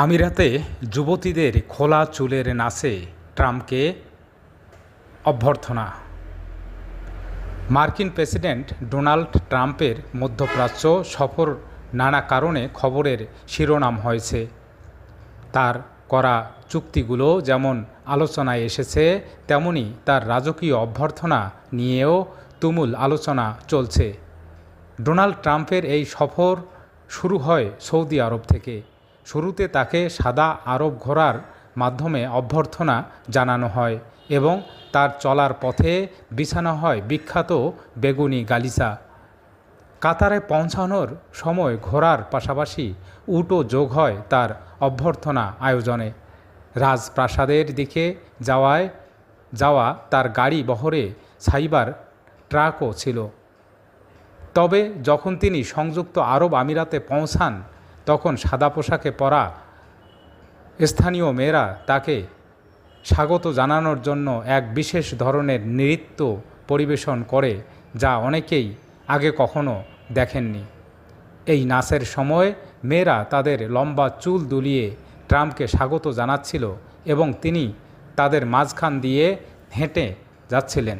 আমিরাতে যুবতীদের খোলা চুলের নাচে ট্রাম্পকে অভ্যর্থনা। মার্কিন প্রেসিডেন্ট ডোনাল্ড ট্রাম্পের মধ্যপ্রাচ্য সফর নানা কারণে খবরের শিরোনাম হয়েছে। তার করা চুক্তিগুলো যেমন আলোচনায় এসেছে, তেমনি তার রাজকীয় অভ্যর্থনা নিয়েও তুমুল আলোচনা চলছে। ডোনাল্ড ট্রাম্পের এই সফর শুরু হয় সৌদি আরব থেকে। শুরুতে তাকে সাদা আরব ঘোরার মাধ্যমে অভ্যর্থনা জানানো হয় এবং তার চলার পথে বিছানো হয় বিখ্যাত বেগুনি গালিচা। কাতারে পৌঁছানোর সময় ঘোরার পাশাপাশি উটও যোগ হয় তার অভ্যর্থনা আয়োজনে। রাজপ্রাসাদের দিকে যাওয়ায়, যাওয়া তার গাড়ি বহরে সাইবার ট্রাকও ছিল। তবে যখন তিনি সংযুক্ত আরব আমিরাতে পৌঁছান তখন সাদা পোশাকে পরা স্থানীয় মেয়েরা তাকে স্বাগত জানানোর জন্য এক বিশেষ ধরনের নৃত্য পরিবেশন করে, যা অনেকেই আগে কখনো দেখেননি। এই নাচের সময় মেয়েরা তাদের লম্বা চুল দুলিয়ে ট্রাম্পকে স্বাগত জানাচ্ছিল এবং তিনি তাদের মাঝখান দিয়ে হেঁটে যাচ্ছিলেন।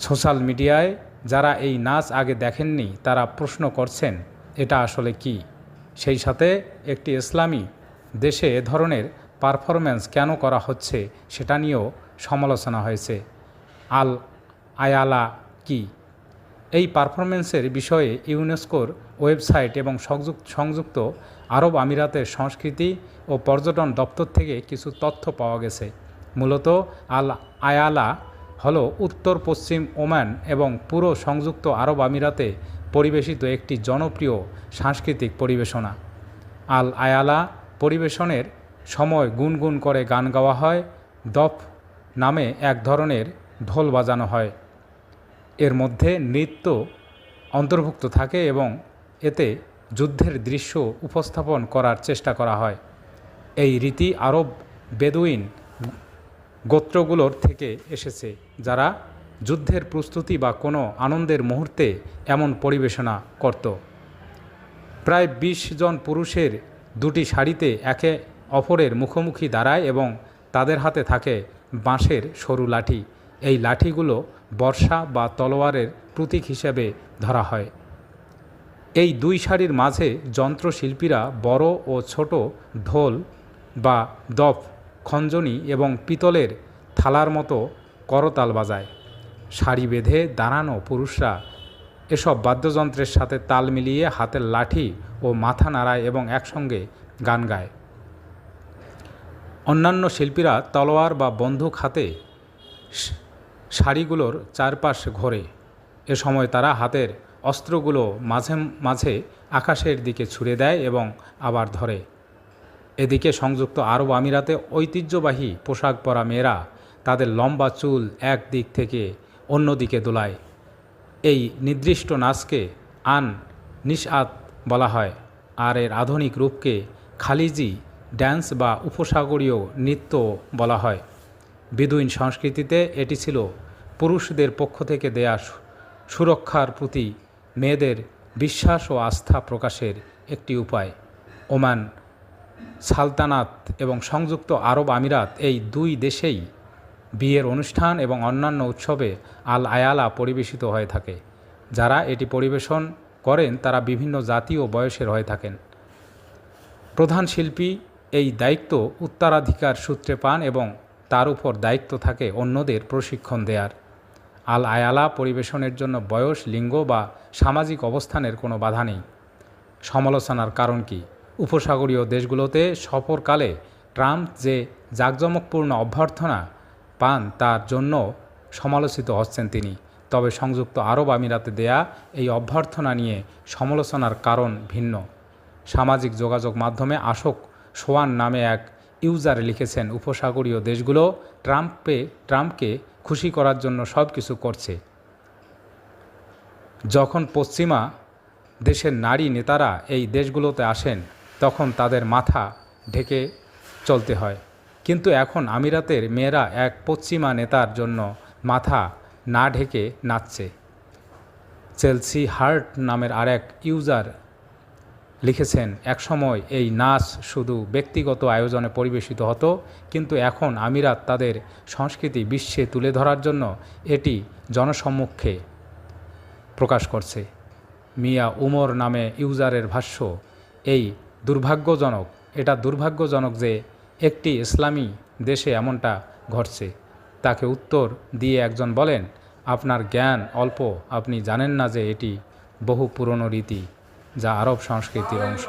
সোশ্যাল মিডিয়ায় যারা এই নাচ আগে দেখেননি, তারা প্রশ্ন করছেন এটা আসলে কি? সেই সাথে একটি ইসলামী দেশে এ ধরনের পারফরম্যান্স কেন করা হচ্ছে সেটা নিয়েও সমালোচনা হয়েছে। আল আয়ালা কি? এই পারফরমেন্সের বিষয়ে ইউনেস্কোর ওয়েবসাইট এবং সংযুক্ত সংযুক্ত আরব আমিরাতের সংস্কৃতি ও পর্যটন দপ্তর থেকে কিছু তথ্য পাওয়া গেছে। মূলত আল আয়ালা হলো উত্তর, পশ্চিম, ওমান এবং পুরো সংযুক্ত আরব আমিরাতে পরিবেশিত একটি জনপ্রিয় সাংস্কৃতিক পরিবেশনা। আল আয়ালা পরিবেশনের সময় গুনগুন করে গান গাওয়া হয়, দফ নামে এক ধরনের ঢোল বাজানো হয়। এর মধ্যে নৃত্য অন্তর্ভুক্ত থাকে এবং এতে যুদ্ধের দৃশ্য উপস্থাপন করার চেষ্টা করা হয়। এই রীতি আরব বেদুইন গোত্রগুলোর থেকে এসেছে, যারা যুদ্ধের প্রস্তুতি বা কোনো আনন্দের মুহূর্তে এমন পরিবেশনা করত। প্রায় ২০ জন পুরুষের দুটি শাড়িতে একে অপরের মুখোমুখি দাঁড়ায় এবং তাদের হাতে থাকে বাঁশের সরু লাঠি। এই লাঠিগুলো বর্ষা বা তলোয়ারের প্রতীক হিসেবে ধরা হয়। এই দুই শাড়ির মাঝে যন্ত্রশিল্পীরা বড় ও ছোট ঢোল বা দফ খঞ্জনি এবং পিতলের থালার মতো করতাল বাজায়। শাড়ি বেঁধে দাঁড়ানো পুরুষরা এসব বাদ্যযন্ত্রের সাথে তাল মিলিয়ে হাতের লাঠি ও মাথা নাড়ায় এবং একসঙ্গে গান গায়। অন্যান্য শিল্পীরা তলোয়ার বা বন্দুক হাতে শাড়িগুলোর চারপাশ ঘোরে। এ সময় তারা হাতের অস্ত্রগুলো মাঝে মাঝে আকাশের দিকে ছুড়ে দেয় এবং আবার ধরে। এদিকে সংযুক্ত আরব আমিরাতে ঐতিহ্যবাহী পোশাক পরা মেয়েরা তাদের লম্বা চুল এক দিক থেকে অন্য দিকে দোলায়। এই নির্দিষ্ট নাচকে আন নিশআত বলা হয় আর এর আধুনিক রূপকে খালিজি ড্যান্স বা উপসাগরীয় নৃত্য বলা হয়। বেদুইন সংস্কৃতিতে এটি ছিল পুরুষদের পক্ষ থেকে দেয়া সুরক্ষার প্রতি মেয়েদের বিশ্বাস ও আস্থা প্রকাশের একটি উপায়। ওমান সালতানাত এবং সংযুক্ত আরব আমিরাত এই দুই দেশেই বিয়ের অনুষ্ঠান এবং অন্যান্য উৎসবে আল আয়ালা পরিবেশিত হয়ে থাকে। যারা এটি পরিবেশন করেন, তারা বিভিন্ন জাতি ও বয়সের হয়ে থাকেন। প্রধান শিল্পী এই দায়িত্ব উত্তরাধিকার সূত্রে পান এবং তার উপর দায়িত্ব থাকে অন্যদের প্রশিক্ষণ দেয়ার। আল আয়ালা পরিবেশনের জন্য বয়স, লিঙ্গ বা সামাজিক অবস্থানের কোনো বাধা নেই। সমালোচনার কারণ কি? উপসাগরীয় দেশগুলোতে সফরকালে ট্রাম্প যে জাঁকজমকপূর্ণ অভ্যর্থনা পান তার জন্য সমালোচিত হচ্ছেন তিনি। তবে সংযুক্ত আরব আমিরাতে দেয়া এই অভ্যর্থনা নিয়ে সমালোচনার কারণ ভিন্ন। সামাজিক যোগাযোগ মাধ্যমে আশোক সোয়ান নামে এক ইউজার লিখেছেন, উপসাগরীয় দেশগুলো ট্রাম্পে, ট্রাম্পকে খুশি করার জন্য সব কিছু করছে। যখন পশ্চিমা দেশের নারী নেতারা এই দেশগুলোতে আসেন তখন তাদের মাথা ঢেকে চলতে হয়। কিন্তু এখন আমিরাতের মেয়েরা এক পশ্চিমা নেতার জন্য মাথা না ঢেকে নাচছে। চেলসি হার্ট নামের আরেক ইউজার লিখেছেন, একসময় এই নাচ শুধু ব্যক্তিগত আয়োজনে পরিবেশিত হতো, কিন্তু এখন আমিরাত তাদের সংস্কৃতি বিশ্বে তুলে ধরার জন্য এটি জনসম্মুখে প্রকাশ করছে। মিয়া উমর নামে ইউজারের ভাষ্য, এই দুর্ভাগ্যজনক, এটা দুর্ভাগ্যজনক যে একটি ইসলামী দেশে এমনটা ঘটছে। তাকে উত্তর দিয়ে একজন বলেন, আপনার জ্ঞান অল্প, আপনি জানেন না যে এটি বহু পুরনো রীতি, যা আরব সংস্কৃতির অংশ।